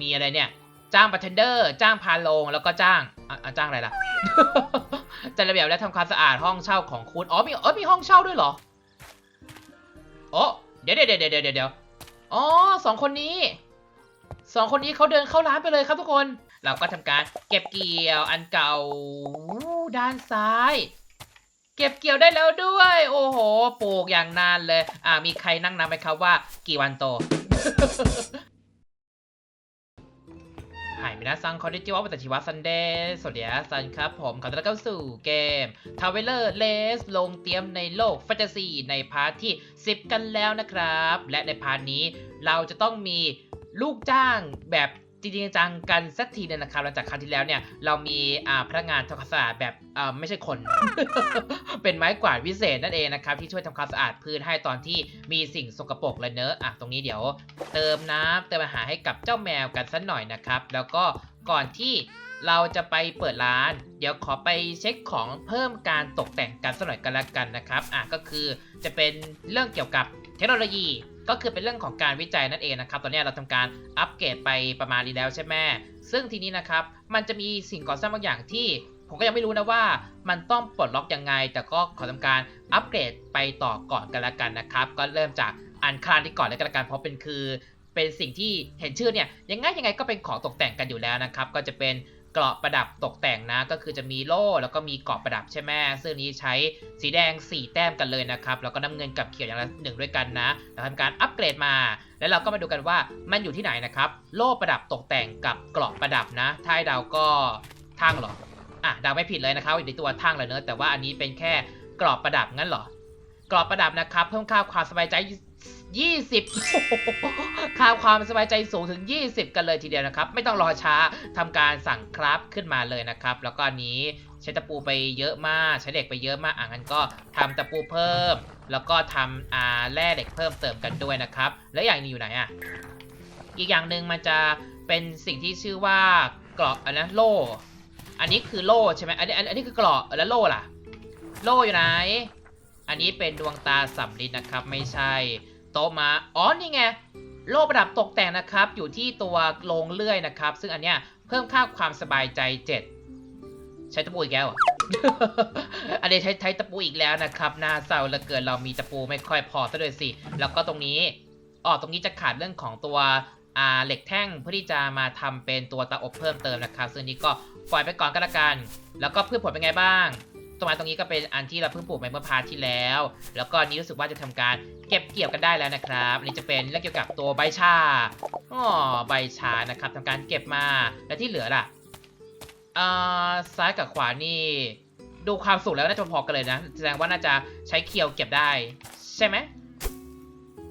มีอะไรเนี่ย จ้างบาร์เทนเดอร์ จ้างพาโลงแล้วก็จ้างอะจ้างอะไรล่ะ จัดระเบียบและทำความสะอาดห้องเช่าของคุณ อ๋อ มีเออมีห้องเช่าด้วยเหรอ โอ้เดี๋ยวเดี๋ยวเดี๋ยวเดี๋ยวเดี๋ยวอ๋อสองคนนี้สองคนนี้เขาเดินเข้าร้านไปเลยครับทุกคน เราก็ทำการเก็บเกี่ยวอันเก่าด้านซ้าย เก็บเกี่ยวได้แล้วด้วย โอ้โห ปลูกอย่างนานเลย อ่ามีใครนั่งนับไหมครับว่า กี่วันโต หายมินาซังคอดิจิวะวัตชิวะซันเดย์สวัสดีครับซันครับผมขอต้อนรับเข้าสู่เกมทาวเวลเลอร์เลสลงเตรียมในโลกแฟนตาซีในพาร์ทที่ 10 กันแล้วนะครับ และในพาร์ทนี้เราจะต้องมีลูกจ้างแบบ จริงจังกันสักทีนึงนะครับหลังจากครั้งที่แล้วเนี่ยเรามีอ่าพนักงานทำความสะอาดแบบอ่าไม่ใช่คน เป็นไม้กวาดวิเศษนั่นเองนะครับที่ช่วยทำความสะอาดพื้นให้ตอนที่มีสิ่งสกปรกเลยเนอะอะตรงนี้เดี๋ยว เติมน้ำเติมอาหารให้กับเจ้าแมวกันสักหน่อยนะครับ แล้วก็ก่อนที่เราจะไปเปิดร้าน เดี๋ยวขอไปเช็คของเพิ่มการตกแต่งกันสักหน่อยกันละกันนะครับอะก็คือจะเป็นเรื่องเกี่ยวกับเทคโนโลยี ก็คือเป็นเรื่องของการวิจัยนั่นเองนะครับ ตอนนี้เราทำการอัปเกรดไปประมาณนี้แล้วใช่ไหมซึ่งทีนี้นะครับ มันจะมีสิ่งก่อสร้างบางอย่างที่ผมก็ยังไม่รู้นะว่ามันต้องปลดล็อกยังไง แต่ก็ขอทำการอัปเกรดไปต่อก่อนกันละกันนะครับ ก็เริ่มจากอันคลานที่ก่อนเลยกันละกัน เพราะเป็นคือ เป็นสิ่งที่เห็นชื่อเนี่ยยังไงยังไงก็เป็นของตกแต่งกันอยู่แล้วนะครับ ก็จะเป็น เกราะประดับตกแต่งนะ ก็คือจะมีโล่แล้วก็มีเกราะประดับใช่ไหมซึ่งนี้ใช้สีแดง 4 แต้มกันเลยนะครับ แล้วก็น้ำเงินกับเขียวอย่างละหนึ่งด้วยกันนะเราทำการอัปเกรดมา แล้วเราก็มาดูกันว่ามันอยู่ที่ไหนนะครับ โล่ประดับตกแต่งกับเกราะประดับนะถ้าให้เดาก็ทางเหรออะเดาไม่ผิดเลยนะครับอยู่ในตัวทางเลยเนอะแต่ว่าอันนี้เป็นแค่เกรอบประดับงั้นเหรอกรอบประดับนะครับ เพิ่มค่าความสบายใจ 20ค่าความสบายใจสูงถึง 20 กันเลยทีเดียวนะครับ ไม่ต้องรอช้าทำการสั่งครับขึ้นมาเลยนะครับ แล้วก็นี้ใช้ตะปูไปเยอะมากใช้เหล็กไปเยอะมากอะงั้นก็ทำตะปูเพิ่ม แล้วก็ทำอ่าแร่เหล็กเพิ่มเติมกันด้วยนะครับ แล้วอย่างนี้อยู่ไหนอะอีกอย่างหนึ่งมันจะเป็นสิ่งที่ชื่อว่าเกราะอันนะโล่อันนี้คือโล่ใช่ไหมอันนี้อันอันนี้คือเกราะแล้วโล่ล่ะ โล่อยู่ไหน อันนี้เป็นดวงตาสำลิดนะครับ ไม่ใช่ โต๊ะมาอ๋อนี่ไงโล่ประดับตกแต่งนะครับ อยู่ที่ตัวโลงเลื่อยนะครับ ซึ่งอันเนี้ยเพิ่มค่าความสบายใจ 7 ใช้ตะปูอีกแล้วอันนี้ใช้ใช้ตะปูอีกแล้วนะครับน่าเศร้าเหลือเกินเรามีตะปูไม่ค่อยพอซะด้วยสิ แล้วก็ตรงนี้อ๋อตรงนี้จะขาดเรื่องของตัวอ่าเหล็กแท่งเพื่อที่จะมาทำเป็นตัวตาอบเพิ่มเติมนะครับ ซึ่งนี้ก็ปล่อยไปก่อนก็แล้วกัน แล้วก็พืชผลเป็นไงบ้าง ต้นไม้ตรงนี้ก็เป็นอันที่เราเพิ่งปลูกไปเมื่อพาร์ทที่แล้ว แล้วก็อันนี้รู้สึกว่าจะทำการเก็บเกี่ยวกันได้แล้วนะครับอันนี้จะเป็นเรื่องเกี่ยวกับตัวใบชาอ๋อใบชานะครับทำการเก็บมาแล้วที่เหลือล่ะอ่าซ้ายกับขวานี่ดูความสุขแล้วน่าจะพอกันเลยนะ แสดงว่าน่าจะใช้เคียวเก็บได้ ใช่ไหม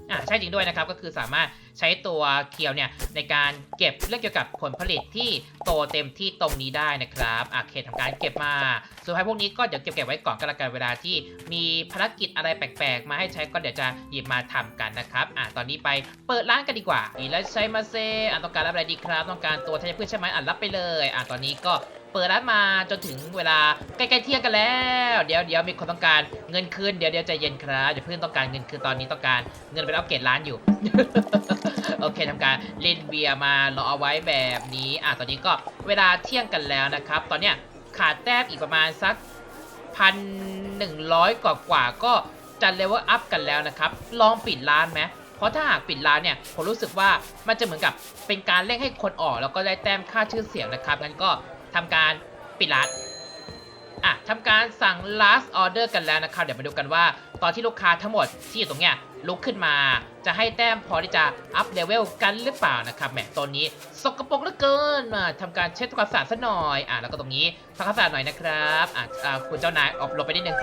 อ่าใช่จริงด้วยนะครับ ก็คือสามารถ ใช้ตัวเคียวเนี่ยในการเก็บเรื่องเกี่ยวกับผลผลิตที่โตเต็มที่ตรงนี้ได้นะครับอะเคทำการเก็บมาส่วนไอ้พวกนี้ก็เดี๋ยวเก็บเก็บไว้ก่อนก็แล้วกันเวลาที่มีภารกิจอะไรแปลกๆ มาให้ใช้ก็เดี๋ยวจะหยิบมาทำกันนะครับอะตอนนี้ไปเปิดร้านกันดีกว่าอีแล้วใช้มาเซอะต้องการรับอะไรดีครับ ต้องการตัวธัญพืชใช่ไหมอะรับไปเลยอะตอนนี้ก็ เปิดร้านมาจนถึงเวลาใกล้ๆเที่ยงกันแล้ว เดี๋ยวเดี๋ยวมีคนต้องการเงินคืนเดี๋ยวเดี๋ยวใจเย็นครับอย่าเพิ่งต้องการเงินคืนตอนนี้ต้องการเงินไปอัปเกรดร้านอยู่ โอเคทำการเล่นเบียร์มารอเอาไว้แบบนี้อะตอนนี้ก็เวลาเที่ยงกันแล้วนะครับ ตอนเนี้ยขาดแต้มอีกประมาณสักพันหนึ่งร้อยกว่ากว่าก็จะเลเวลอัพกันแล้วนะครับ ลองปิดร้านไหมเพราะถ้าหากปิดร้านเนี่ยผมรู้สึกว่ามันจะเหมือนกับเป็นการเร่งให้คนออกแล้วก็ได้แต้มค่าชื่อเสียงนะครับงั้นก็ ทำการปิดร้านอะทำการสั่ง last order กันแล้วนะครับ เดี๋ยวมาดูกันว่า ตอนที่ลูกค้าทั้งหมดที่อยู่ตรงเนี้ยลุกขึ้นมา จะให้แต้มพอที่จะอัพเลเวลกันหรือเปล่านะครับแหมตอนนี้สกปรกเหลือเกินมาทำการเช็ดความสะอาดซะหน่อยอะแล้วก็ตรงนี้ทำความสะอาดหน่อยนะครับอะอะคุณเจ้านายออกลงไปนิดนึง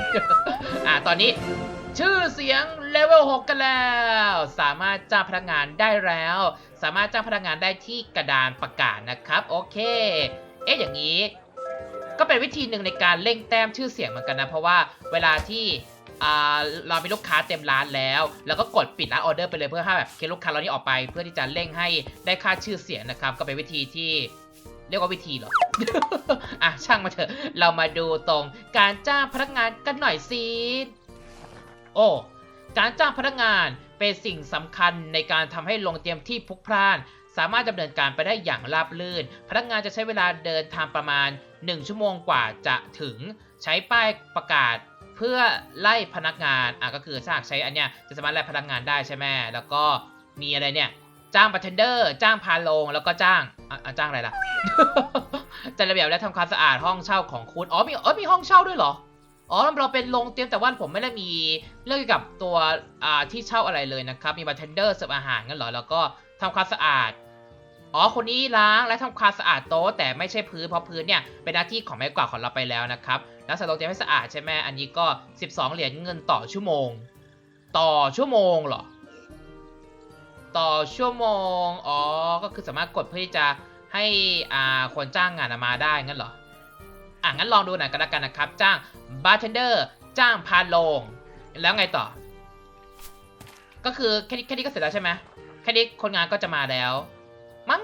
อะตอนนี้ชื่อเสียงเลเวล6กันแล้ว สามารถจ้างพนักงานได้แล้ว สามารถจ้างพนักงานได้ที่กระดานประกาศนะครับ โอเค เอ๊ะอย่างนี้ ก็เป็นวิธีหนึ่งในการเร่งแต้มชื่อเสียงเหมือนกันนะ เพราะว่าเวลาที่อ่าเรามีลูกค้าเต็มร้านแล้ว แล้วก็กดปิดร้านออเดอร์ไปเลยเพื่อให้แบบเคสลูกค้าเรานี่ออกไป เพื่อที่จะเร่งให้ได้ค่าชื่อเสียงนะครับ ก็เป็นวิธีที่เรียกว่าวิธีเหรอ อะช่างมาเถอะ เรามาดูตรงการจ้างพนักงานกันหน่อยสิโอ้การจ้างพนักงานเป็นสิ่งสำคัญในการทำให้ลงเตรียมที่พุกพล่าน สามารถดำเนินการไปได้อย่างราบรื่น พนักงานจะใช้เวลาเดินทางประมาณ 1 ชั่วโมงกว่าจะถึงใช้ป้ายประกาศเพื่อไล่พนักงานอะก็คือถ้าหากใช้อันเนี้ยจะสามารถไล่พนักงานได้ใช่ไหมแล้วก็มีอะไรเนี่ยจ้างบาร์เทนเดอร์จ้างพาโลงแล้วก็จ้างอะจ้างอะไรล่ะจัดระเบียบและทำความสะอาดห้องเช่าของคุณอ๋อมีเออมีห้องเช่าด้วยเหรออ๋อเราเป็นโรงเตรียมแต่ว่าผมไม่ได้มีเรื่องเกี่ยวกับตัวอ่าที่เช่าอะไรเลยนะครับ มีบาร์เทนเดอร์เสิร์ฟอาหารงั้นเหรอ แล้วก็ทำความสะอาด อ๋อ คนนี้ล้างและทำความสะอาดโต๊ะแต่ไม่ใช่พื้นเพราะพื้นเนี่ยเป็นหน้าที่ของไม้กวาดของเราไปแล้วนะครับแล้วใส่โรงเตรียมให้สะอาดใช่ไหมอันนี้ก็ 12 เหรียญเงินต่อชั่วโมง ต่อชั่วโมงเหรอ ต่อชั่วโมง อ๋อ ก็คือสามารถกดเพื่อที่จะให้อ่าคนจ้างงานมาได้งั้นเหรอ อะงั้นลองดูหน่อยก็แล้วกันนะครับ จ้างบาร์เทนเดอร์จ้างพาโลง แล้วไงต่อ ก็คือแค่นี้แค่นี้ก็เสร็จแล้วใช่ไหมแค่นี้คนงานก็จะมาแล้ว มั้ง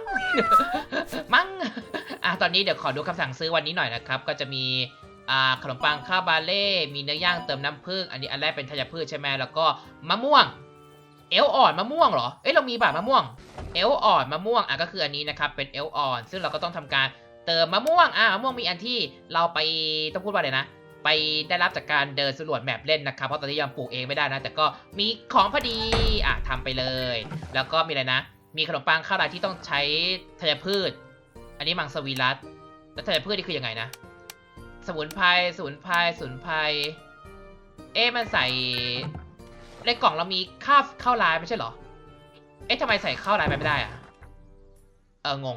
มั้ง อะตอนนี้เดี๋ยวขอดูคำสั่งซื้อวันนี้หน่อยนะครับ ก็จะมีอ่าขนมปังข้าวบาเล่ มีเนื้อย่างเติมน้ำผึ้ง อันนี้อันแรกเป็นธัญพืชใช่ไหมแล้วก็มะม่วง เอลอ่อนมะม่วงเหรอ เอ้ยเรามีบาทมะม่วง เอลอ่อนมะม่วง อะก็คืออันนี้นะครับ เป็นเอลอ่อน ซึ่งเราก็ต้องทำการเติมมะม่วง อะมะม่วงมีอันที่เราไปต้องพูดว่าอะไรนะ ไปได้รับจากการเดินสำรวจแมปเล่นนะครับ เพราะตอนนี้ยังปลูกเองไม่ได้นะ แต่ก็มีของพอดี อะทำไปเลย แล้วก็มีอะไรนะ มีขนมปังข้าวไรที่ต้องใช้ธัญพืช อันนี้มังสวิรัตแล้วธัญพืชนี่คือยังไงนะ สมุนไพรสมุนไพรสมุนไพรเอ๊ะมันใส่ในกล่องเรามีข้าวข้าวลายไม่ใช่เหรอ เอ๊ะทำไมใส่ข้าวลายไปไม่ได้อะเอองง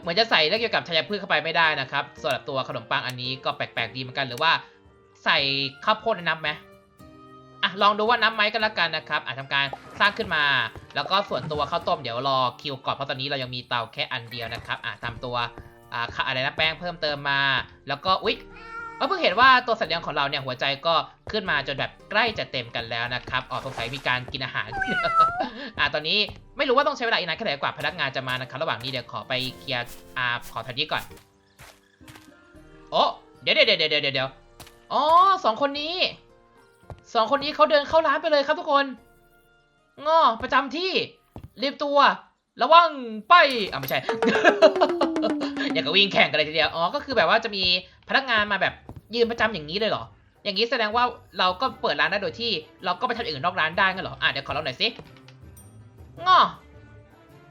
เหมือนจะใส่เรื่องเกี่ยวกับธัญพืชเข้าไปไม่ได้นะครับสำหรับตัวขนมปังอันนี้ก็แปลกๆดีเหมือนกันหรือว่า ใส่ข้าวโพดในน้ำไหมอะลองดูว่าน้ำไหมกันละกันนะครับอะทำการสร้างขึ้นมา แล้วก็ส่วนตัวข้าวต้มเดี๋ยวรอคิวก่อนเพราะตอนนี้เรายังมีเตาแค่อันเดียวนะครับอะทำตัวอ่าอะไรนะแป้งเพิ่มเติมมา แล้วก็อุ๊ยเออเพิ่งเห็นว่าตัวสัตว์เลี้ยงของเราเนี่ยหัวใจก็ขึ้นมาจนแบบใกล้จะเต็มกันแล้วนะครับอ๋อสงสัยมีการกินอาหาร อ่าตอนนี้ไม่รู้ว่าต้องใช้เวลาอีกนานแค่ไหนกว่าพนักงานจะมานะครับ ระหว่างนี้เดี๋ยวขอไปเคลียร์อ่าขอทันนี้ก่อน โอ้เดี๋ยวเดี๋ยวเดี๋ยวเดี๋ยวเดี๋ยวอ๋อสองคนนี้สองคนนี้เขาเดินเข้าร้านไปเลยครับทุกคน งอประจำที่รีบตัว ระวังไปอะไม่ใช่ อย่ากจะวิ่งแข่งกันเลยทีเดียวอ๋อก็คือแบบว่าจะมีพนักงานมาแบบยืนประจำอย่างนี้เลยเหรอ อย่างนี้แสดงว่าเราก็เปิดร้านได้โดยที่ เราก็ไปทำอย่างอื่นนอกร้านได้งั้นเหรออะเดี๋ยวขอลองหน่อยสิงอ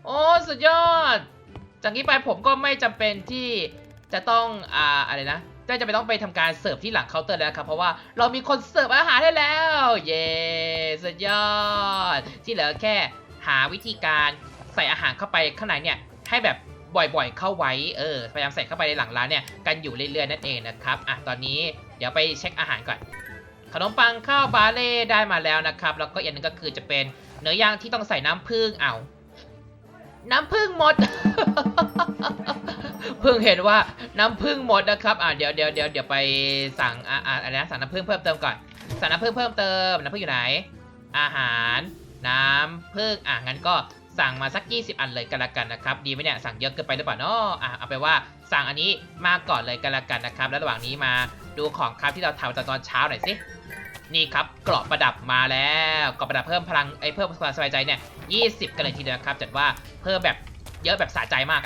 โอ้สุดยอด จากนี้ไปผมก็ไม่จำเป็นที่จะต้องอ่าอะไรนะ ไม่จำเป็นต้องไปทำการเสิร์ฟที่หลังเคาน์เตอร์แล้วครับ เพราะว่าเรามีคนเสิร์ฟอาหารให้แล้ว เย้สุดยอด ที่เหลือแค่หาวิธีการใส่อาหารเข้าไปข้างในเนี่ยให้แบบบ่อยๆ เข้าไว้ เออ พยายามใส่เข้าไปในหลังร้านเนี่ย กันอยู่เรื่อยๆ นั่นเองนะครับ อะ ตอนนี้เดี๋ยวไปเช็คอาหารก่อน ขนมปังข้าวบาเล่ได้มาแล้วนะครับ แล้วก็อีกอันหนึงก็คือจะเป็นเนื้อย่างที่ต้องใส่น้ำผึ้งเอา น้ำผึ้งหมด เพิ่งเห็นว่าน้ำผึ้งหมดนะครับ อะเดี๋ยวเดี๋ยวเดี๋ยวเดี๋ยวไปสั่งอ่าอ่าอะไรนะสั่งน้ำผึ้งเพิ่มเติมก่อน สั่งน้ำผึ้งเพิ่มเติม น้ำผึ้งอยู่ไหน อาหาร น้ำผึ้งอะงั้นก็สั่งมาสัก 20 อันเลยกันละกันนะครับ ดีไหมเนี่ย สั่งเยอะเกินไปหรือเปล่าเนาะอะเอาไปว่าสั่งอันนี้มาก่อนเลยกันละกันนะครับ แล้วระหว่างนี้มาดูของครับที่เราทำตอนเช้าหน่อยสิ นี่ครับกรอบประดับมาแล้วกรอบประดับเพิ่มพลังไอ้เพิ่มความสบายใจเนี่ย20 กันเลยทีเดียวครับ จัดว่าเพิ่มแบบเยอะแบบสะใจมาก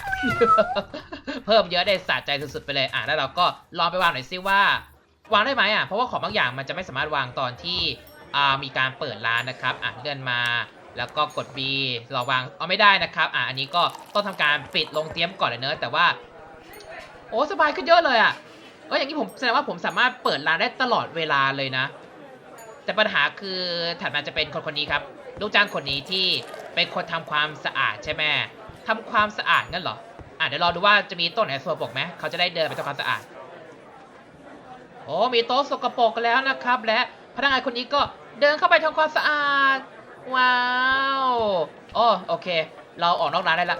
เพิ่มเยอะได้สะใจสุดๆไปเลยอะแล้วเราก็ลองไปวางหน่อยซิว่า วางได้ไหมอะเพราะว่าของบางอย่างมันจะไม่สามารถวางตอนที่อ่ามีการเปิดร้านนะครับอะเลื่อนมาแล้วก็กด B เราวางเอาไม่ได้นะครับ อะอันนี้ก็ต้องทำการปิดลงเตรียมก่อนเลยเนอะแต่ว่า โอ้สบายขึ้นเยอะเลยอะเอออย่างนี้ผมแสดงว่าผมสามารถเปิดร้านได้ตลอดเวลาเลยนะ แต่ปัญหาคือถัดมาจะเป็นคนคนนี้ครับ ลูกจ้างคนนี้ที่เป็นคนทำความสะอาดใช่ไหมทำความสะอาดงั้นเหรออะเดี๋ยวรอดูว่าจะมีโต๊ะไหนสกปรกไหมเขาจะได้เดินไปทำความสะอาด โอ้มีโต๊ะสกปรกแล้วนะครับ และพนักงานคนนี้ก็เดินเข้าไปทำความสะอาด ว้าว โอ้โอเค เราออกนอกร้านได้ละ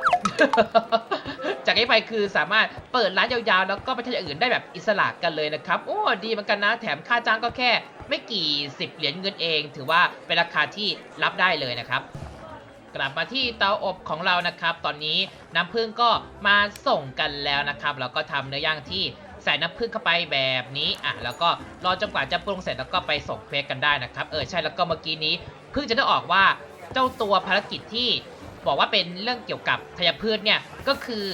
จากนี้ไปคือสามารถเปิดร้านยาวๆ แล้วก็ไปทำอย่างอื่นได้แบบอิสระกันเลยนะครับ โอ้ดีเหมือนกันนะ แถมค่าจ้างก็แค่ไม่กี่สิบเหรียญเงินเอง ถือว่าเป็นราคาที่รับได้เลยนะครับกลับมาที่เตาอบของเรานะครับ ตอนนี้น้ำผึ้งก็มาส่งกันแล้วนะครับแล้วก็ทำเนื้อย่างที่ใส่น้ำผึ้งเข้าไปแบบนี้อะแล้วก็รอจนกว่าจะปรุงเสร็จแล้วก็ไปส่งเควสกันได้นะครับ เออใช่แล้วก็เมื่อกี้นี้เพิ่งจะได้ออกว่าเจ้าตัวภารกิจที่บอกว่าเป็นเรื่องเกี่ยวกับธัญพืชเนี่ยก็คือ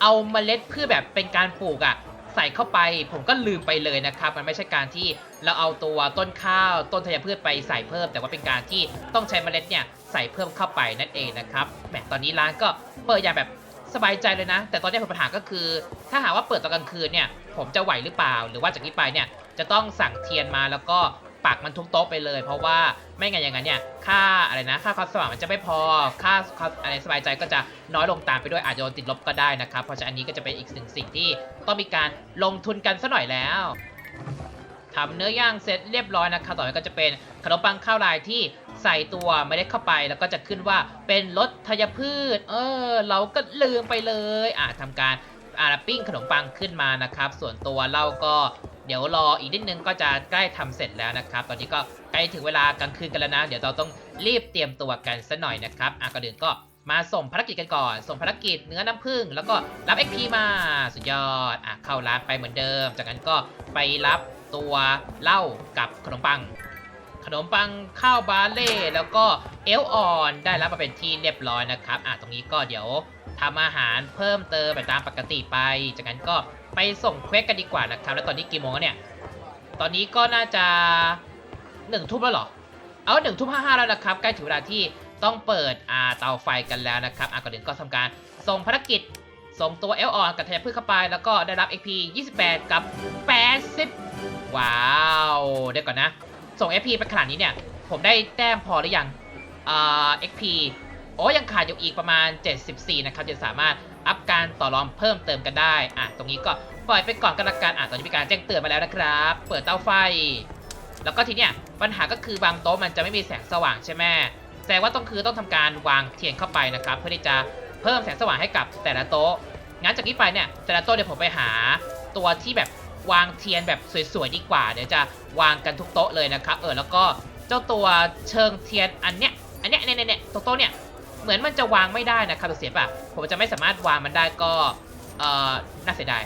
เอาเมล็ดพืชแบบเป็นการปลูกอะใส่เข้าไปผมก็ลืมไปเลยนะครับ มันไม่ใช่การที่เราเอาตัวต้นข้าวต้นธัญพืชไปใส่เพิ่ม แต่ว่าเป็นการที่ต้องใช้เมล็ดเนี่ยใส่เพิ่มเข้าไปนั่นเองนะครับแหมตอนนี้ร้านก็เปิดอย่างแบบสบายใจเลยนะ แต่ตอนนี้ผมปัญหาก็คือ ถ้าหากว่าเปิดตอนกลางคืนเนี่ยผมจะไหวหรือเปล่า หรือว่าจากนี้ไปเนี่ยจะต้องสั่งเทียนมาแล้วก็ ปักมันทุกโต๊ะไปเลย เพราะว่าไม่งั้นอย่างนั้นเนี่ยค่าอะไรนะค่าความสว่างมันจะไม่พอค่าความอะไรสบายใจก็จะน้อยลงตามไปด้วยอาจจะโดนติดลบก็ได้นะครับ เพราะฉะนั้นนี้ก็จะเป็นอีกหนึ่งสิ่งที่ต้องมีการลงทุนกันซะหน่อยแล้วทำเนื้อย่างเสร็จเรียบร้อยนะครับต่อไปก็จะเป็นขนมปังข้าวลายที่ใส่ตัวเมล็ดเข้าไปแล้วก็จะขึ้นว่าเป็นรสธัญพืช เออ เราก็ลืมไปเลย อ่าทำการอาปิ้งขนมปังขึ้นมานะครับ ส่วนตัวเราก็ เดี๋ยวรออีกนิดนึงก็จะใกล้ทำเสร็จแล้วนะครับ ตอนนี้ก็ใกล้ถึงเวลากลางคืนกันแล้วนะ เดี๋ยวเราต้องรีบเตรียมตัวกันซะหน่อยนะครับอะก่อนอื่นก็มาส่งภารกิจกันก่อน ส่งภารกิจเนื้อน้ำผึ้งแล้วก็รับ XP มาสุดยอดอะเข้าร้านไปเหมือนเดิม จากนั้นก็ไปรับตัวเหล้ากับขนมปัง ขนมปังข้าวบาเล่แล้วก็เอลออนได้รับมาเป็นที่เรียบร้อยนะครับอะตรงนี้ก็เดี๋ยวทำอาหารเพิ่มเติมไปตามปกติไป จากนั้นก็ ไปส่งเควสกันดีกว่านะครับ แล้วตอนนี้กี่โมงแล้วเนี่ย ตอนนี้ก็น่าจะหนึ่งทุ่มแล้วเหรอ เอาหนึ่งทุ่มห้าห้าแล้วนะครับ ใกล้ถึงเวลาที่ต้องเปิดอ่าเตาไฟกันแล้วนะครับอะก่อนอื่นก็ทำการส่งภารกิจ ส่งตัวเอลออนกับทยพืชเข้าไป แล้วก็ได้รับ XP 28 กับ 80 ว้าว เดี๋ยวก่อนนะ ส่ง XP ไปขนาดนี้เนี่ย ผมได้แต้มพอหรือยังอ่า XP โอ้ยังขาดอยู่อีกประมาณ 74 นะครับจะสามารถ อัพการต่อรองเพิ่มเติมกันได้อะตรงนี้ก็ปล่อยไปก่อนกันละกันอะตอนนี้มีการแจ้งเตือนมาแล้วนะครับ เปิดเตาไฟ แล้วก็ทีเนี้ยปัญหาก็คือบางโต๊ะมันจะไม่มีแสงสว่างใช่ไหมแสดงว่าต้องคือต้องทำการวางเทียนเข้าไปนะครับ เพื่อที่จะเพิ่มแสงสว่างให้กับแต่ละโต๊ะงั้นจากนี้ไปเนี่ยแต่ละโต๊ะเดี๋ยวผมไปหาตัวที่แบบวางเทียนแบบสวยๆดีกว่า เดี๋ยวจะวางกันทุกโต๊ะเลยนะครับ เออแล้วก็เจ้าตัวเชิงเทียนอันเนี้ยอันเนี้ยเนี่ยเนี่ยตัวโต๊ะเนี่ย เหมือนมันจะวางไม่ได้นะครับเสียป่ะผมจะไม่สามารถวางมันได้ก็เอ่อน่าเสียดาย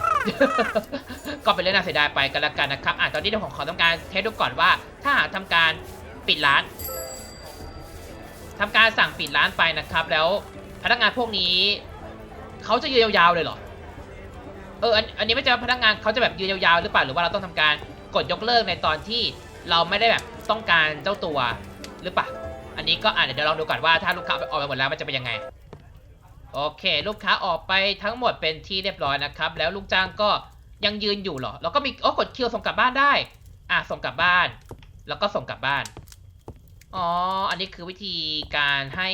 ก็เป็นเรื่องน่าเสียดายไปกันละกันนะครับอะตอนนี้เดี๋ยวผมขอทำการเทสดูก่อนว่า ถ้าหากทำการปิดร้านทำการสั่งปิดร้านไปนะครับ แล้วพนักงานพวกนี้เขาจะยืนยาวๆเลยเหรอเอออันอันนี้ไม่ใช่ว่าพนักงานเขาจะแบบยืนยาวๆหรือเปล่าหรือว่าเราต้องทำการกดยกเลิกในตอนที่เราไม่ได้แบบต้องการเจ้าตัวหรือเปล่า อันนี้ก็อะเดี๋ยวลองดูก่อนว่าถ้าลูกค้าออกไปหมดแล้วมันจะเป็นยังไง โอเค ลูกค้าออกไปทั้งหมดเป็นที่เรียบร้อยนะครับ แล้วลูกจ้างก็ยังยืนอยู่เหรอ แล้วก็มีโอ้กดคิวส่งกลับบ้านได้ อะส่งกลับบ้าน แล้วก็ส่งกลับบ้าน อ๋อ อันนี้คือวิธีการให้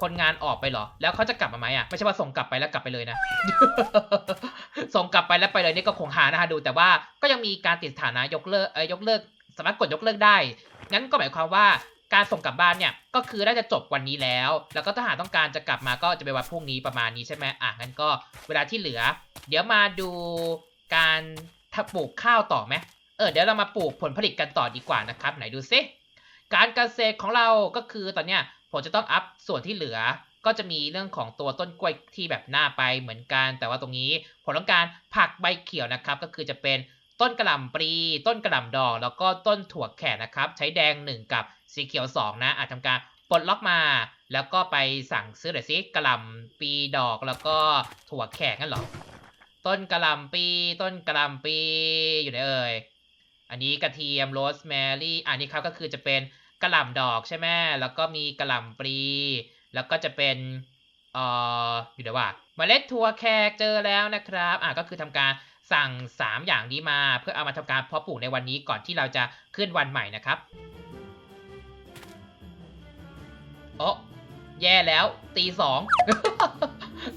คนงานออกไปเหรอ แล้วเขาจะกลับมาไหมอะ ไม่ใช่ว่าส่งกลับไปแล้วกลับไปเลยนะ ส่งกลับไปแล้วไปเลยนี่ก็คงหานะคะดู แต่ว่าก็ยังมีการติดสถานะยกเลิกเอ้ยยกเลิก สามารถกดยกเลิกได้ งั้นก็หมายความว่า การส่งกลับบ้านเนี่ยก็คือน่าจะจบวันนี้แล้ว แล้วก็ถ้าหากต้องการจะกลับมาก็จะไปวันพรุ่งนี้ประมาณนี้ใช่ไหมอะงั้นก็เวลาที่เหลือ เดี๋ยวมาดูการถ้าปลูกข้าวต่อไหมเออเดี๋ยวเรามาปลูกผลผลิตกันต่อดีกว่านะครับ ไหนดูซิการเกษตรของเราก็คือตอนเนี้ยผมจะต้องอัพส่วนที่เหลือก็จะมีเรื่องของตัวต้นกล้วยที่แบบหน้าไปเหมือนกัน แต่ว่าตรงนี้ผมต้องการผักใบเขียวนะครับ ก็คือจะเป็น ต้นกระหล่ำปลีต้นกระหล่ำดอก แล้วก็ต้นถั่วแขกนะครับ ใช้แดง 1 กับสีเขียว 2 นะ อาจทำการปลดล็อกมา แล้วก็ไปสั่งซื้อหน่อยซิกระหล่ำปีดอกแล้วก็ถั่วแขกนั่นหรอ ต้นกระหล่ำปี ต้นกระหล่ำปีอยู่ไหนเอ่ย อันนี้กระเทียมโรสแมรี่ อันนี้ครับก็คือจะเป็นกระหล่ำดอกใช่ไหมแล้วก็มีกระหล่ำปลี แล้วก็จะเป็นเอ่ออยู่เดี๋ยวว่าเมล็ดถั่วแขกเจอแล้วนะครับ อะก็คือทำการ สั่ง 3 อย่างนี้มาเพื่อเอามาทำการเพาะปลูกในวันนี้ก่อนที่เราจะขึ้นวันใหม่นะครับโอ้แย่แล้วตีสอง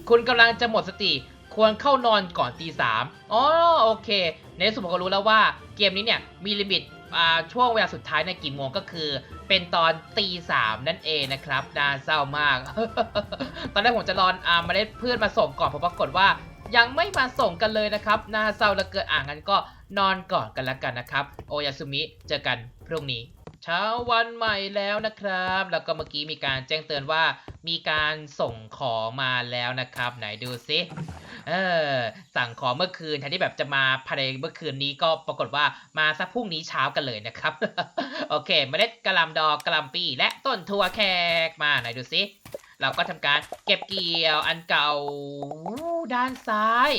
คุณกำลังจะหมดสติ ควรเข้านอนก่อนตีสามอ๋อโอเค ในสุดผมก็รู้แล้วว่าเกมนี้เนี่ยมีลิมิตอ่าช่วงเวลาสุดท้ายในกี่โมงก็คือ เป็นตอนตีสามนั่นเองนะครับน่าเศร้ามาก ตอนแรกผมจะรอนอเมล็ดพืชมาส่งก่อนผมปรากฏว่า ยังไม่มาส่งกันเลยนะครับน่าเศร้าเหลือเกินอ่างั้นก็นอนก่อนกันล้วกันนะครับ โอยาสุมิเจอกันพรุ่งนี้ เช้าวันใหม่แล้วนะครับ แล้วก็เมื่อกี้มีการแจ้งเตือนว่า มีการส่งของมาแล้วนะครับ ไหนดูซิเออสั่งของเมื่อคืนแทนที่แบบจะมาภายในเมื่อคืนนี้ก็ปรากฏว่ามาสักพรุ่งนี้เช้ากันเลยนะครับ โอเคเมล็ดกะหล่ำดอกกะหล่ำปีและต้นถั่วแขกมาไหนดูซิ เราก็ทำการเก็บเกี่ยวอันเก่าด้านซ้าย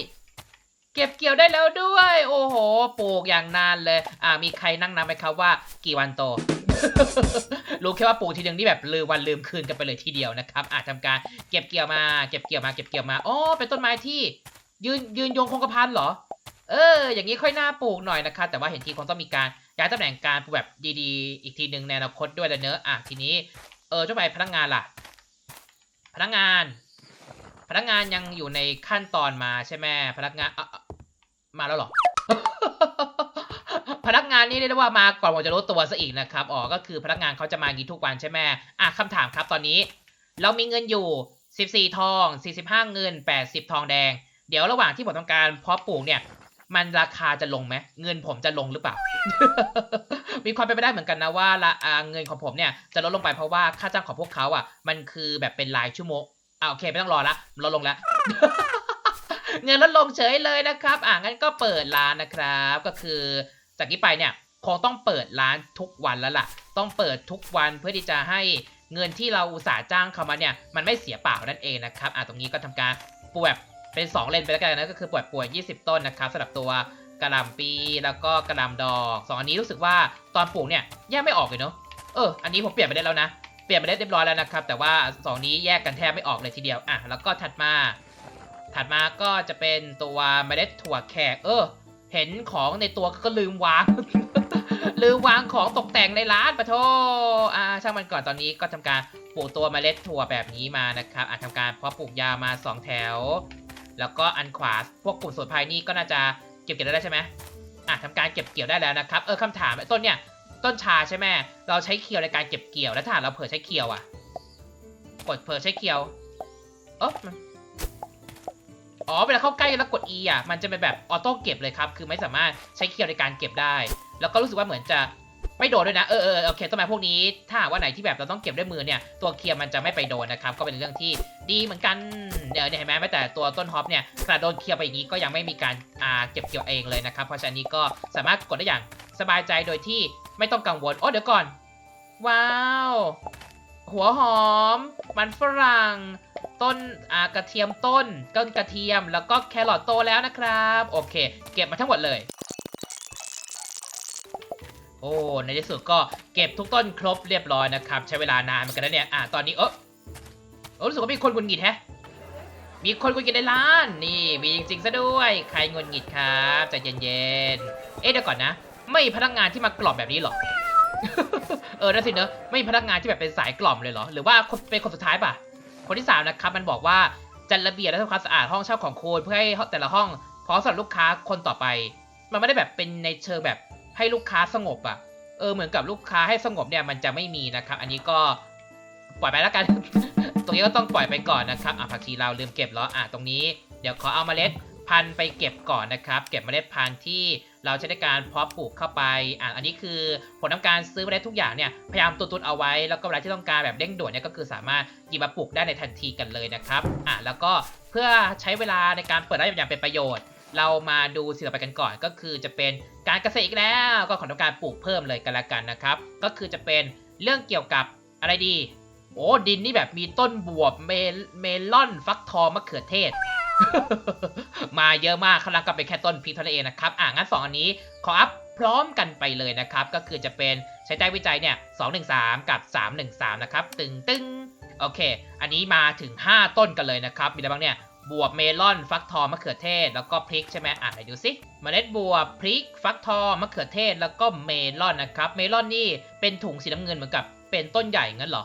เก็บเกี่ยวได้แล้วด้วย โอ้โหปลูกอย่างนานเลย อ่ามีใครนั่งนับไหมครับว่ากี่วันโต รู้แค่ว่าปลูกทีหนึ่งนี่แบบลืมวันลืมคืนกันไปเลยทีเดียวนะครับ อาจทำการเก็บเกี่ยวมาเก็บเกี่ยวมาเก็บเกี่ยวมาอ๋อเป็นต้นไม้ที่ ยืนยืนยงคงกระพันเหรอเออ อย่างนี้ค่อยน่าปลูกหน่อยนะครับแต่ว่าเห็นทีคงต้องมีการย้ายตำแหน่งการปลูกแบบดีๆ อีกทีหนึ่งในอนาคตด้วยแล้วเนอะอะทีนี้ เออเจ้าไปพนักงานล่ะ พนักงาน พนักงานยังอยู่ในขั้นตอนมาใช่ไหมพนักงานมาแล้วหรอ พนักงานนี่เรียกได้ว่ามาก่อนผมจะรู้ตัวซะอีกนะครับอ๋อก็คือพนักงานเขาจะมาอย่างนี้ทุกวันใช่ไหมอะคำถามครับตอนนี้ เรามีเงินอยู่ 14 ทอง 45 เงิน 80 ทองแดง เดี๋ยวระหว่างที่ผมต้องการเพาะปลูกเนี่ย มันราคาจะลงไหมเงินผมจะลงหรือเปล่า มีความเป็นไปได้เหมือนกันนะว่าละอ่าเงินของผมเนี่ยจะลดลงไปเพราะว่าค่าจ้างของพวกเขาอะ มันคือแบบเป็นรายชั่วโมงอ่าโอเคไม่ต้องรอละลดลงแล้วเงินลดลงเฉยเลยนะครับ อ่างั้นก็เปิดร้านนะครับ ก็คือจากนี้ไปเนี่ยคงต้องเปิดร้านทุกวันแล้วล่ะ ต้องเปิดทุกวันเพื่อที่จะให้เงินที่เราอุตส่าห์จ้างเขามาเนี่ย มันไม่เสียเปล่านั่นเองนะครับ อ่าตรงนี้ก็ทำการปูแบบ เป็น 2 เลนไปแล้วกันนะก็คือปลูกปลูก20 ต้นนะครับสำหรับตัวกระลำปีแล้วก็กระลำดอกสองอันนี้รู้สึกว่าตอนปลูกเนี่ยแยกไม่ออกเลยเนาะเอออันนี้ผมเปลี่ยนไปได้แล้วนะเปลี่ยนไปได้เรียบร้อยแล้วนะครับแต่ว่าสองนี้แยกกันแทบไม่ออกเลยทีเดียวอะแล้วก็ถัดมา ถัดมาก็จะเป็นตัวเมล็ดถั่วแขก เออ เห็นของในตัวก็ลืมวาง ลืมวางของตกแต่งในร้านปะโทอ่าช่างมันก่อนตอนนี้ก็ทำการปลูกตัวเมล็ดถั่วแบบนี้มานะครับอะทำการเพาะปลูกยามาสองแถว แล้วก็อันขวาพวกกลุ่มสมุนไพรนี่ก็น่าจะเก็บเกี่ยวได้ใช่ไหมอะทำการเก็บเกี่ยวได้แล้วนะครับเออคำถามต้นเนี่ยต้นชาใช่ไหมเราใช้เคียวในการเก็บเกี่ยวแล้วถ้าเราเผลอใช้เคียวอะ กดเผลอใช้เคียวเอออ๋อเวลาเข้าใกล้แล้วกด E อะมันจะเป็นแบบออโต้เก็บเลยครับ คือไม่สามารถใช้เคียวในการเก็บได้ แล้วก็รู้สึกว่าเหมือนจะ ไม่โดนด้วยนะเออเออโอเคต้นไม้พวกนี้ ถ้าว่าไหนที่แบบเราต้องเก็บด้วยมือเนี่ย ตัวเคียวมันจะไม่ไปโดนนะครับ ก็เป็นเรื่องที่ดีเหมือนกันเดี๋ยวเนี่ยเห็นไหมแม้แต่ตัวต้นฮอปเนี่ยขนาดโดนเคียวไปอย่างนี้ก็ยังไม่มีการอ่าเก็บเกี่ยวเองเลยนะครับ เพราะฉะนั้นนี้ก็สามารถกดได้อย่างสบายใจโดยที่ไม่ต้องกังวลโอ้เดี๋ยวก่อน ว้าว หัวหอม มันฝรั่ง ต้นอ่ากระเทียมต้นต้นกระเทียมแล้วก็แครอทโตแล้วนะครับ โอเค เก็บมาทั้งหมดเลย โอ้ในที่สุดก็เก็บทุกต้นครบเรียบร้อยนะครับ ใช้เวลานานเหมือนกันนะเนี่ยอะตอนนี้เออเออรู้สึกว่ามีคนหงุดหงิดแฮะมีคนหงุดหงิดในร้าน นี่มีจริงๆซะด้วย ใครงุดหงิดครับใจเย็นๆเอ๊ะเดี๋ยวก่อนนะ ไม่มีพนักงานที่มากล่อมแบบนี้หรอเออนั่นสิเนอะไม่มีพนักงานที่แบบเป็นสายกล่อมเลยเหรอ หรือว่าเป็นคนสุดท้ายป่ะ คนที่สามนะครับ มันบอกว่าจัดระเบียบและทำความสะอาดห้องเช่าของคุณเพื่อให้แต่ละห้องพร้อมสำหรับลูกค้าคนต่อไป มันไม่ได้แบบเป็นในเชิงแบบ ให้ลูกค้าสงบอะเออเหมือนกับลูกค้าให้สงบเนี่ยมันจะไม่มีนะครับ อันนี้ก็ปล่อยไปแล้วกัน ตรงนี้ก็ต้องปล่อยไปก่อนนะครับอะผักชีเราลืมเก็บแล้วอะตรงนี้เดี๋ยวขอเอาเมล็ดพันธุ์ไปเก็บก่อนนะครับ เก็บเมล็ดพันธุ์ที่เราใช้ในการเพาะปลูกเข้าไปอะอันนี้คือผลทำการซื้อเมล็ดทุกอย่างเนี่ยพยายามตุนๆเอาไว้ แล้วก็เวลาที่ต้องการแบบเร่งด่วนเนี่ยก็คือสามารถหยิบมาปลูกได้ในทันทีกันเลยนะครับอะแล้วก็เพื่อใช้เวลาในการเปิดได้อย่างเป็นประโยชน์ เรามาดูสิ่งต่อไปกันก่อนก็คือจะเป็นการเกษตรอีกแล้วก็ขอต้องการปลูกเพิ่มเลยกันละกันนะครับ ก็คือจะเป็นเรื่องเกี่ยวกับอะไรดี โอ้ดินนี่แบบมีต้นบวบเมลเมลอนฟักทองมะเขือเทศ มาเยอะมากข้างล่างก็เป็นแค่ต้นพริกเท่านั้นเองนะครับอ่างั้นสองอันนี้ขออัพพร้อมกันไปเลยนะครับ ก็คือจะเป็นใช้ใต้วิจัยเนี่ย213กับ313นะครับตึงตึงโอเค อันนี้มาถึง 5 ต้นกันเลยนะครับ มีอะไรบ้างเนี่ย บวบเมลอนฟักทองมะเขือเทศ แล้วก็พริกใช่ไหมอะไหนดูสิเมล็ดบวบพริก ฟักทองมะเขือเทศแล้วก็เมลอนนะครับ เมลอนนี่เป็นถุงสีน้ำเงินเหมือนกับเป็นต้นใหญ่งั้นเหรอ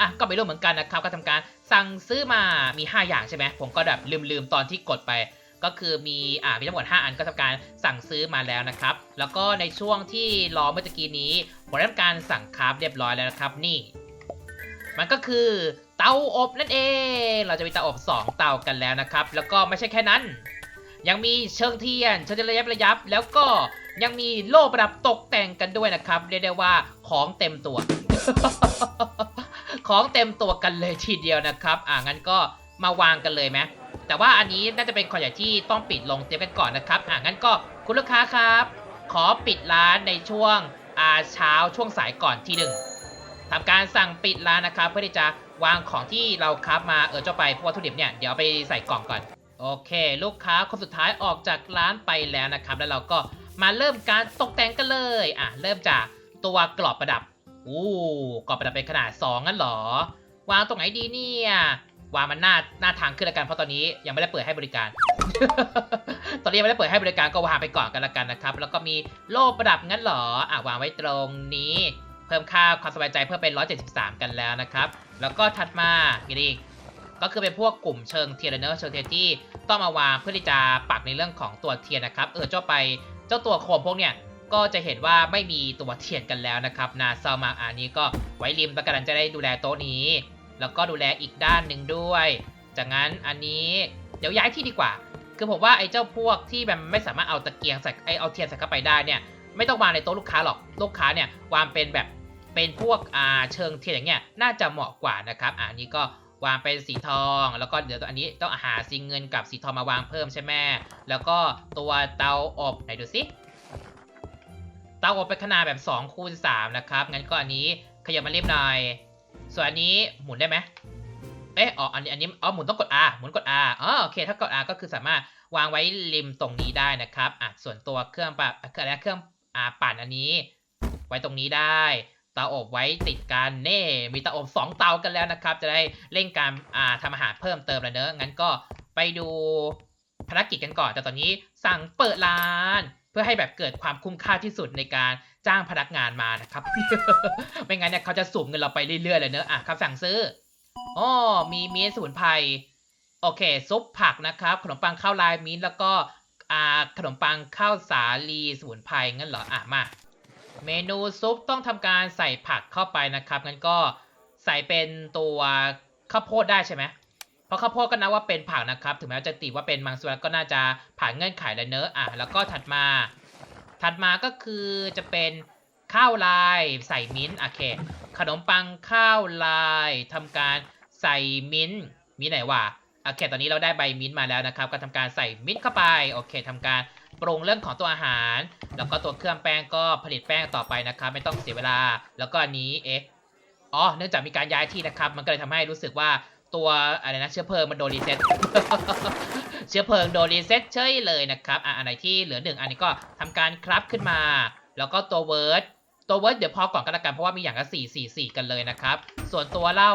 อะก็ไม่รู้เหมือนกันนะครับ ก็ทำการสั่งซื้อมามี 5 อย่างใช่ไหมผมก็แบบลืมๆตอนที่กดไป ก็คือมีอ่ามีทั้งหมด 5 อันก็ทำการสั่งซื้อมาแล้วนะครับ แล้วก็ในช่วงที่รอเมื่อตะกี้นี้ผมได้ทำการสั่งคราฟเรียบร้อยแล้วนะครับนี่ มันก็คือ เตาอบนั่นเอง เราจะมีเตาอบ 2 เตากันแล้วนะครับ แล้วก็ไม่ใช่แค่นั้น ยังมีเชิงเทียน เชิงเทียนระยับระยับ แล้วก็ยังมีโล่ประดับตกแต่งกันด้วยนะครับ เรียกได้ว่าของเต็มตัว ของเต็มตัวกันเลยทีเดียวนะครับ อ่างั้นก็มาวางกันเลยไหมแต่ว่าอันนี้น่าจะเป็นของอย่ที่ต้องปิดลงเตรียมกันก่อนนะครับ อ่างั้นก็คุณลูกค้าครับ ขอปิดร้านในช่วงอาเช้าช่วงสายก่อนทีหนึ่งทำการสั่งปิดร้านนะครับ เพื่อที่จะ วางของที่เราคราฟมาเออเจ้าไปพราะวัตถุดิบเนี่ยเดี๋ยวไปใส่กล่องก่อน โอเค ลูกค้าคนสุดท้ายออกจากร้านไปแล้วนะครับ แล้วเราก็มาเริ่มการตกแต่งกันเลยอะเริ่มจากตัวกรอบประดับอู้กรอบประดับเป็นขนาด 2 งั้นหรอ วางตรงไหนดีเนี่ยวางมันหน้าหน้าทางขึ้นละกันเพราะตอนนี้ยังไม่ได้เปิดให้บริการ ตอนนี้ยังไม่ได้เปิดให้บริการก็วางไปก่อนกันละกันนะครับ แล้วก็มีโล่ประดับงั้นหรออะวางไว้ตรงนี้ เพิ่มค่าความสบายใจเพิ่มเป็น 173 กันแล้วนะครับ แล้วก็ถัดมาอีกก็คือเป็นพวกกลุ่มเชิงเทียนเนอร์เชิงเทียนที่ต้องมาวางเพื่อที่จะปักในเรื่องของตัวเทียนนะครับ เออเจ้าไปเจ้าตัวโคมพวกเนี่ยก็จะเห็นว่าไม่มีตัวเทียนกันแล้วนะครับนาซลมาอันนี้ก็ไว้ริมแล้วกันจะได้ดูแลโต๊ะนี้ แล้วก็ดูแลอีกด้านหนึ่งด้วย จากนั้นอันนี้เดี๋ยวย้ายที่ดีกว่า คือผมว่าไอ้เจ้าพวกที่แบบไม่สามารถเอาตะเกียงใส่ไอเอาเทียนใส่เข้าไปได้เนี่ยไม่ต้องวางในโต๊ะลูกค้าหรอกลูกค้าเนี่ยวางเป็นแบบ เป็นพวกอ่าเชิงเทียนอย่างเงี้ยน่าจะเหมาะกว่านะครับอันนี้ก็วางเป็นสีทอง แล้วก็เดี๋ยวตัวอันนี้ต้องหาสีเงินกับสีทองมาวางเพิ่มใช่ไหมแล้วก็ตัวเตาอบไหนดูสิเตาอบเป็นขนาดแบบ2คูณ3นะครับงั้นก็อันนี้ขยับมาเรียบหน่อย ส่วนอันนี้หมุนได้ไหมเอ๊ะอ๋ออันนี้อันนี้อ๋อหมุนต้องกด R หมุนกด R อ๋อโอเค ถ้ากด R ก็คือสามารถวางไว้ริมตรงนี้ได้นะครับอะส่วนตัวเครื่องปะเครื่องอะไรเครื่องอ่าปั่นอันนี้ ไว้ตรงนี้ได้ เตาอบไว้ติดกันเน่มีเตาอบ2เตากันแล้วนะครับ จะได้เร่งการอ่าทำอาหารเพิ่มเติมแล้วเนอะงั้นก็ไปดูภารกิจกันก่อน แต่ตอนนี้สั่งเปิดร้าน เพื่อให้แบบเกิดความคุ้มค่าที่สุดในการจ้างพนักงานมานะครับ ไม่งั้นเนี่ยเขาจะสูบเงินเราไปเรื่อยๆเลยเนอะอะคำสั่งซื้ออ๋อมีมีสมุนไพรโอเคซุปผักนะครับ ขนมปังข้าวลายมิ้นแล้วก็อ่าขนมปังข้าวสาลีสมุนไพรงั้นเหรออะมา เมนูซุปต้องทำการใส่ผักเข้าไปนะครับงั้นก็ใส่เป็นตัวข้าวโพดได้ใช่ไหมเพราะข้าวโพดก็นับว่าเป็นผักนะครับ ถึงแม้ว่าจะตีว่าเป็นมังสวิรัติก็น่าจะผ่านเงื่อนไขแล้วเนอะอะแล้วก็ถัดมา ถัดมาก็คือจะเป็นข้าวลายใส่มิ้นโอเค ขนมปังข้าวลายทำการใส่มิ้นมีไหนวะโอเค ตอนนี้เราได้ใบมิ้นมาแล้วนะครับ ก็ทำการใส่มิ้นเข้าไปโอเคทำการ ปรุงเรื่องของตัวอาหาร แล้วก็ตัวเครื่องแป้งก็ผลิตแป้งต่อไปนะครับ ไม่ต้องเสียเวลา แล้วก็อันนี้เอ๊ะอ๋อเนื่องจากมีการย้ายที่นะครับ มันก็เลยทำให้รู้สึกว่าตัวอะไรนะเชื้อเพลิงมันโดนรีเซ็ตเชื้อเพลิงโดนรีเซ็ตเฉยเลยนะครับอะอันไหนที่เหลือหนึ่งอันนี้ก็ทำการครับขึ้นมา แล้วก็ตัวเวิร์ดตัวเวิร์ดเดี๋ยวพอก่อนก็แล้วกันเพราะว่ามีอย่างละสี่สี่สี่กันเลยนะครับ ส่วนตัวเล่า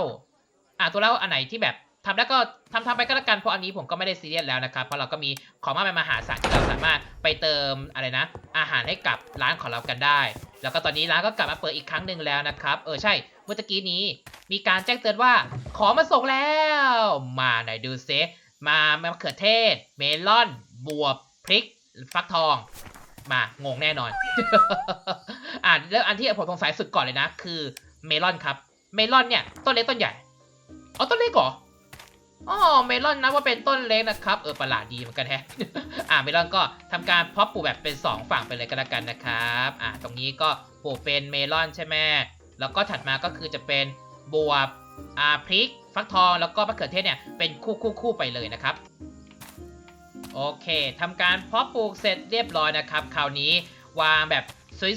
อะตัวเล่าอันไหนที่แบบ ทำแล้วก็ทำทำไปก็แล้วกันเพราะอันนี้ผมก็ไม่ได้ซีเรียสแล้วนะครับเพราะเราก็มีของมากมายมหาศาลที่เราสามารถไปเติมอะไรนะ อาหารให้กับร้านของเรากันได้ แล้วก็ตอนนี้ร้านก็กลับมาเปิดอีกครั้งหนึ่งแล้วนะครับเออใช่เมื่อตะกี้นี้ มีการแจ้งเตือนว่าของมาส่งแล้ว มาไหนดูเซมามะเขือเทศ เมลอน บวบพริก ฟักทอง มางงแน่นอน อ่าแล้วอันที่ผมสงสัยสุดก่อนเลยนะ คือเมลอนครับ เมลอนเนี่ยต้นเล็กต้นใหญ่อ๋อต้นเล็กเหรอ อ๋อเมลอนนะว่าเป็นต้นเล็กนะครับ เออประหลาดดีเหมือนกันแฮะ อ่าเมลอนก็ทำการเพาะปลูกแบบเป็น 2 ฝั่งไปเลยก็แล้วกันนะครับ อ่าตรงนี้ก็ปลูกเป็นเมลอนใช่ไหมแล้วก็ถัดมาก็คือจะเป็นบวบอ่าพริก ฟักทองแล้วก็มะเขือเทศเนี่ยเป็นคู่คู่คู่ไปเลยนะครับ โอเคทำการเพาะปลูกเสร็จเรียบร้อยนะครับ คราวนี้วางแบบ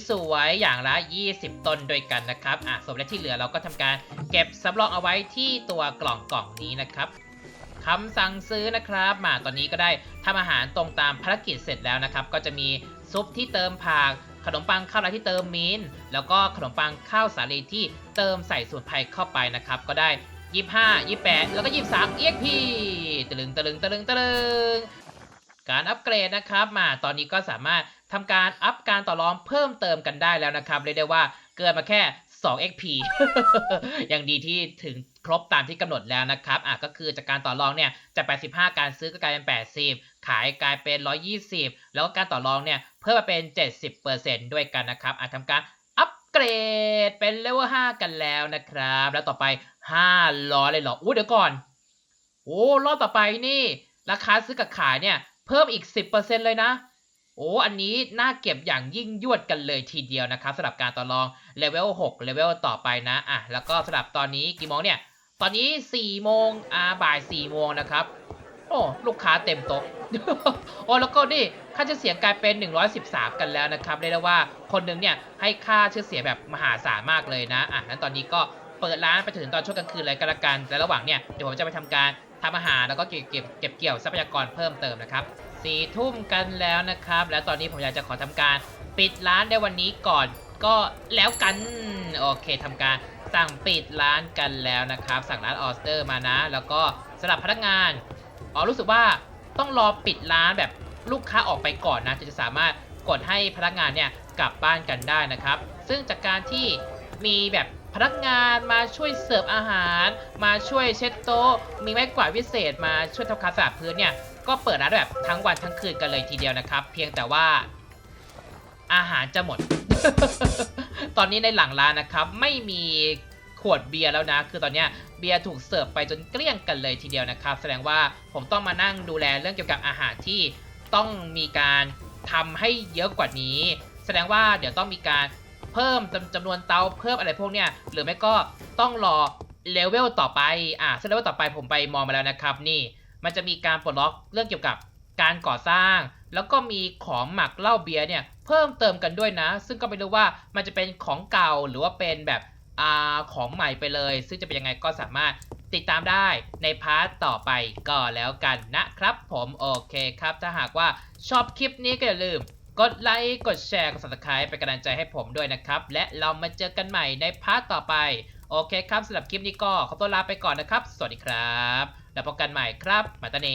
สวยๆ อย่างละ 20 ต้นด้วยกันนะครับ อะสมแล้วที่เหลือเราก็ทำการเก็บสำรองเอาไว้ที่ตัวกล่องกล่องนี้นะครับ คำสั่งซื้อนะครับมาตอนนี้ก็ได้ทำอาหารตรงตามภารกิจเสร็จแล้วนะครับ ก็จะมีซุปที่เติมผักขนมปังข้าวไรที่เติมมิ้นแล้วก็ขนมปังข้าวสาลีที่เติมใส่ส่วนไพรเข้าไปนะครับ ก็ได้ 25 28 แล้วก็ 23 EXP ตะลึงตะลึงตะลึงตะลึงการอัปเกรดนะครับมาตอนนี้ก็สามารถทำการอัพการต่อรองเพิ่มเติมกันได้แล้วนะครับเรียกได้ว่าเกินมาแค่ 2 XP ยังดีที่ถึงครบตามที่กำหนดแล้วนะครับ อะก็คือจากการต่อรองเนี่ยจาก 85 การซื้อก็กลายเป็น 80 ขายกลายเป็น 120 แล้วก็การต่อรองเนี่ยเพิ่มมาเป็น 70%ด้วยกันนะครับ อาจทำการอัปเกรดเป็นเลเวล5กันแล้วนะครับ แล้วต่อไป 500 เลยเหรอ อู้เดี๋ยวก่อน โอ้ รอบต่อไปนี่ ราคาซื้อกับขายเนี่ย เพิ่มอีก 10%เลยนะ โอ้ อันนี้น่าเก็บอย่างยิ่งยวดกันเลยทีเดียวนะครับสำหรับการต่อรองเลเวล6เลเวลต่อไปนะอะแล้วก็สำหรับตอนนี้กี่โมงเนี่ย ตอนนี้4โมงอ่าบ่าย4โมงนะครับโอ้ลูกค้าเต็มโต๊ะโอ้แล้วก็นี่ค่าชื่อเสียงกลายเป็น 113 กันแล้วนะครับเรียกได้ว่าคนหนึ่งเนี่ยให้ค่าชื่อเสียงแบบมหาศาลมากเลยนะอะงั้นตอนนี้ก็เปิดร้านไปถึงตอนช่วงกลางคืนเลยก็แล้วกันแต่ระหว่างเนี่ยเดี๋ยวผมจะไปทำการทำอาหารแล้วก็เก็บเก็บเก็บเกี่ยวทรัพยากรเพิ่มเติมนะครับ สี่ทุ่มกันแล้วนะครับ และตอนนี้ผมอยากจะขอทำการปิดร้านในวันนี้ก่อนก็แล้วกันโอเคทำการสั่งปิดร้านกันแล้วนะครับ สั่งร้านออสเตอร์มานะ แล้วก็สำหรับพนักงานอ๋อรู้สึกว่าต้องรอปิดร้านแบบลูกค้าออกไปก่อนนะจะสามารถกดให้พนักงานเนี่ยกลับบ้านกันได้นะครับ ซึ่งจากการที่มีแบบพนักงานมาช่วยเสิร์ฟอาหาร มาช่วยเช็ดโต๊ะ มีไม้กวาดวิเศษมาช่วยทำความสะอาดพื้นเนี่ย ก็เปิดร้านแบบทั้งวันทั้งคืนกันเลยทีเดียวนะครับ เพียงแต่ว่าอาหารจะหมด ตอนนี้ในหลังร้านนะครับ ไม่มีขวดเบียร์แล้วนะ คือตอนนี้เบียร์ถูกเสิร์ฟไปจนเกลี้ยงกันเลยทีเดียวนะครับ แสดงว่าผมต้องมานั่งดูแลเรื่องเกี่ยวกับอาหารที่ต้องมีการทำให้เยอะกว่านี้ แสดงว่าเดี๋ยวต้องมีการเพิ่มจำจำนวนเตาเพิ่มอะไรพวกเนี้ยหรือไม่ก็ต้องรอเลเวลต่อไป อะซึ่งเลเวลต่อไปผมไปมองมาแล้วนะครับนี่ มันจะมีการปลดล็อกเรื่องเกี่ยวกับการก่อสร้าง แล้วก็มีของหมักเหล้าเบียร์เนี่ยเพิ่มเติมกันด้วยนะ ซึ่งก็ไม่รู้ว่ามันจะเป็นของเก่าหรือว่าเป็นแบบอ่าของใหม่ไปเลย ซึ่งจะเป็นยังไงก็สามารถติดตามได้ในพาร์ทต่อไปก็แล้วกันนะครับผมโอเคครับ ถ้าหากว่าชอบคลิปนี้ก็อย่าลืม กดไลค์กดแชร์กด subscribe เป็นกำลังใจให้ผมด้วยนะครับ และเรามาเจอกันใหม่ในพาร์ทต่อไป โอเคครับสำหรับคลิปนี้ก็ขอตัวลาไปก่อนนะครับ สวัสดีครับ แล้วพบกันใหม่ครับ มาตาเน